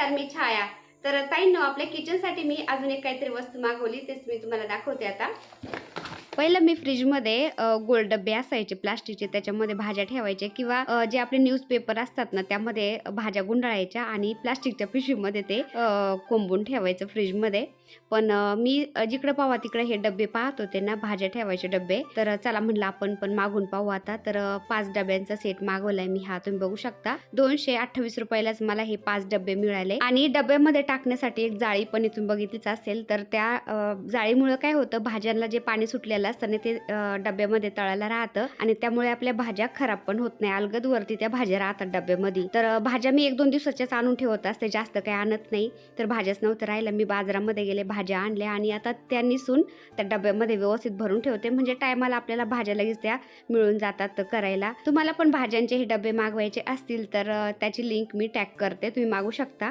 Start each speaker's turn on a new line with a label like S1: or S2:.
S1: नमस्कार मी छाया. तर ताईंनो आपल्या किचनसाठी मी अजून एक काहीतरी वस्तू मागवली तेच मी तुम्हाला दाखवते आता. पहिलं मी फ्रीजमध्ये गोल डबे असायचे प्लास्टिकचे त्याच्यामध्ये भाज्या ठेवायचे किंवा जे आपले न्यूजपेपर असतात ना त्यामध्ये भाज्या गुंडाळायच्या आणि प्लास्टिकच्या पिशवीमध्ये ते कोंबून ठेवायचं फ्रीजमध्ये. पण मी जिकडं पावा तिकडे हे डबे पाहत होते ना भाज्या ठेवायचे डबे तर चला म्हणलं आपण पण मागून पाहू आता. तर पाच डब्यांचा सेट मागवलाय मी हा तुम्ही बघू शकता. दोनशे अठ्ठावीस रुपयालाच मला हे पाच डबे मिळाले. आणि डब्यामध्ये टाकण्यासाठी एक जाळी पण इथून बघितलीच असेल तर त्या जाळीमुळे काय होतं भाज्यांना जे पाणी सुटलेलं असताना ते डब्यामध्ये तळायला राहतं आणि त्यामुळे आपल्या भाज्या खराब पण होत नाही. अलगद वरती त्या भाज्या राहतात डब्यामध्ये. तर भाज्या मी एक दोन दिवसाच्याच आणून ठेवत असते. जास्त काही आणत नाही. तर भाज्याच नव्हतं राहिलं. मी बाजारामध्ये गेले भाज्या आणल्या आणि आता त्या निसून त्या डब्यामध्ये व्यवस्थित भरून ठेवते. म्हणजे टायमाला आपल्याला भाज्या लगेच त्या मिळून जातात करायला. तुम्हाला पण भाज्यांचे हे डबे मागवायचे असतील तर त्याची लिंक मी टॅग करते. तुम्ही मागू शकता.